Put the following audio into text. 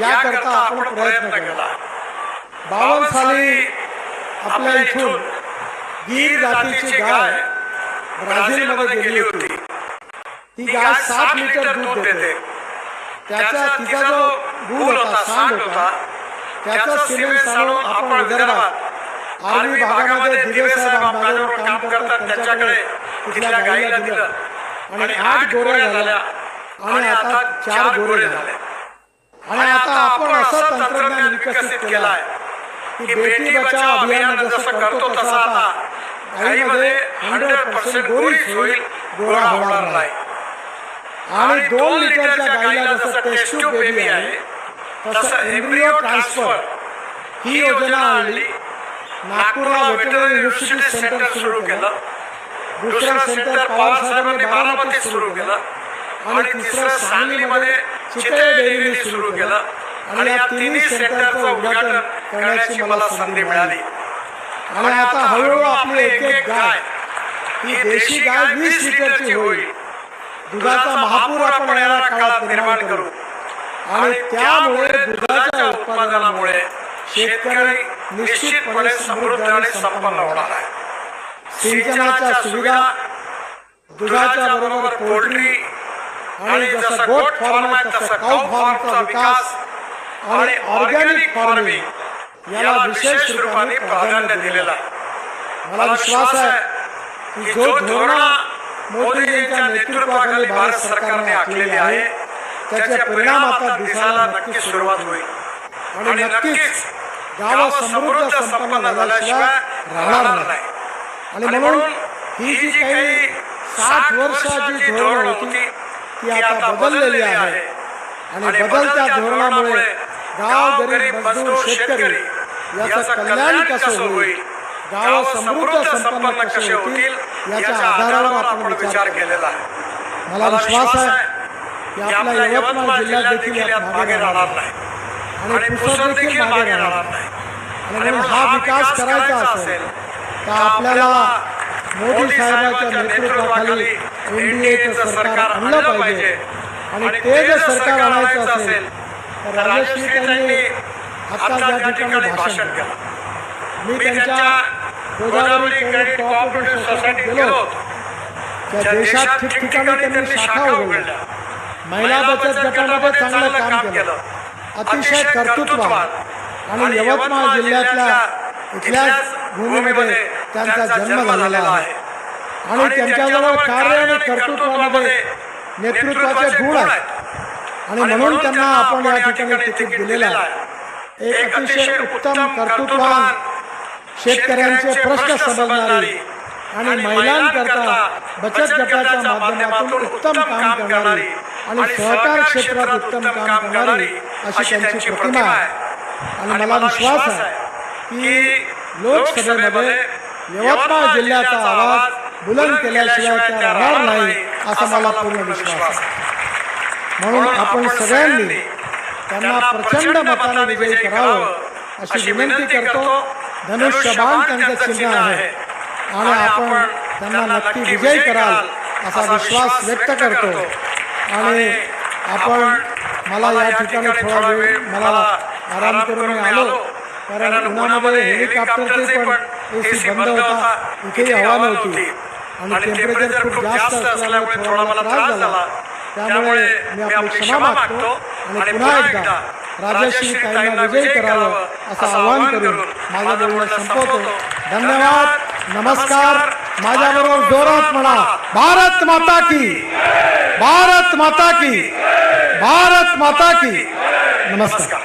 याकरता आपण प्रयत्न केला. बावन्न साली आपल्या इथून गीर जातीची गाय ब्राझीलमध्ये गेली होती. ती गाय साठ लिटर दूध देते. त्याचा तिचा जो गुल होता सांड होता त्याचा सिमेंट सांडून आपण विदर्भात आर्मी भागामध्ये दिवे साहेब काम करतात त्यांच्याकडे तिथल्या गाईला दिलं. आणि आठ गोऱ्या झाल्या. आणि आता चार गोरे झाले. आणि आता आपण असं तंत्रज्ञान विकसित केलं आहे की बेटी बचाव अभियान जसं करतो तसं आता गाईमध्ये हंड्रेड पर्सेंट गोरीच होईल गोरा होणार नाही. आणि दोन लिटरच्या गाईला जसं टेस्ट ट्यूब बेबी आहे तसं एम्ब्रिओ ट्रान्सफर ही योजना आणली. नागपूरला वेटरनरी युनिव्हर्सिटी सेंटर सुरू केलं. दुसरं सेंटर पवार साहेबांनी बारामतीत सुरू केलं. आणि तिसरं सांगलीमध्ये चितळे डेअरीने सुरू केलं आणि या तिन्ही सेंटरचं उद्घाटन करण्याची मला संधी मिळाली. आणि आता हळूहळू आपली एक एक गाय. ही देशी गाय वीस लिटरची होईल. दुधाचा महापूर आपण येणाऱ्या काळात निर्माण करू. आणि त्यामुळे दुधाच्या उत्पादनामुळे शेतकरी निश्चितपणे समृद्ध आणि संपन्न होणार आहे. सिंचनाच्या सुविधा दुधाच्या बरोबर पोल्ट्री आणि जसं गोट फार्म आहे तसं काऊ फार्मचा विकास आणि ऑर्गॅनिक फ़ार्मिंग याला विशेष रूपाने प्राधान्य दिलेलं। आहे मला विश्वास आहे की जो धोरण मोदीजींच्या नेतृत्वाखाली भारत सरकारने आखलेली आहे त्याचे परिणाम आता दिसायला नक्कीच सुरुवात होईल आणि नक्कीच गाव समृद्ध संपन्न झाल्याशिवाय राहणार नाही। आणि म्हणून ही जी काही साठ वर्षाची धोरण होती ती आता बदललेली आहे. आणि बदलत्या धोरणामुळे गाव गरीब मजदूर शेतकरी याचं कल्याण कसं होईल? गाव समृद्ध संपन्न कसे होतील? याच्या आधारावर आपण विचार केलेला आहे. मला विश्वास आहे की आपल्या यवतमाळ जिल्ह्यात देखील मागे राहणार नाही. आणि पुसद देखील मागे राहणार नाही. आणि म्हणून हा विकास करायचा असेल तर आपल्याला मोदी साहेबांच्या नेतृत्वाखाली एनडीएचं सरकार आणलं पाहिजे. आणि ते जर सरकार आणायचं असेल तर राजश्री त्यांनी आता ज्या ठिकाणी भाषण केलं. मी त्यांच्या गोदावरी क्रेडिट कोऑपरेटिव्ह सोसायटीत गेलो. त्या देशात ठिकठिकाणी त्यांनी शाखा उघडल्या. महिला बचत गटामध्ये चांगलं काम केलं. अतिशय कर्तृत्ववान आणि यवतमाळ जिल्ह्यातल्या इथल्याच भूमीमध्ये त्यांचा जन्म झालेला आहे. आणि त्यांच्याजवळ कार्य आणि कर्तृत्वामध्ये नेतृत्वाचे गुण आहेत. आणि म्हणून त्यांना आपण या ठिकाणी तिकीट दिलेलं आहे. एक अतिशय उत्तम कर्तृत्ववान शेतकऱ्यांचे प्रश्न समजणारी आणि महिलांकरता बचत गटाच्या माध्यमातून उत्तम काम करणारी आणि सहकार क्षेत्रात उत्तम काम करणारी अशी त्यांची प्रतिमा आहे. आणि मला विश्वास आहे की लोकसभेमध्ये यवतमाळ जिल्ह्याचा आवाज बुलंद केल्याशिवाय त्या राहणार नाही असा मला पूर्ण विश्वास आहे. म्हणून आपण सगळ्यांनी त्यांना प्रचंड मताने विजयी करावं अशी विनंती करतो. धनुष्यबाण त्यांचं चिन्ह आहे. आणि आपण त्यांना नक्की विजयी कराल असा विश्वास व्यक्त करतो. आणि आपण मला या ठिकाणी थोडा वेळ मला आराम करून आलो कारण उन्हामध्ये हेलिकॉप्टरचे पण ए सी बंद होता. इथेही हवा नव्हती. आणि टेम्परेचर खूप जास्त असल्यामुळे थोडा मला त्रास झाला. त्यामुळे मी आपली क्षमा मागतो आणि पुन्हा एकदा राजश्री ताईंना विजयी करावं असं आवाहन करून माझं बोलणं संपवतो. धन्यवाद. नमस्कार. माझ्याबरोबर जोरात म्हणा. भारत माता की. भारत माता की. भारत माता की. नमस्कार.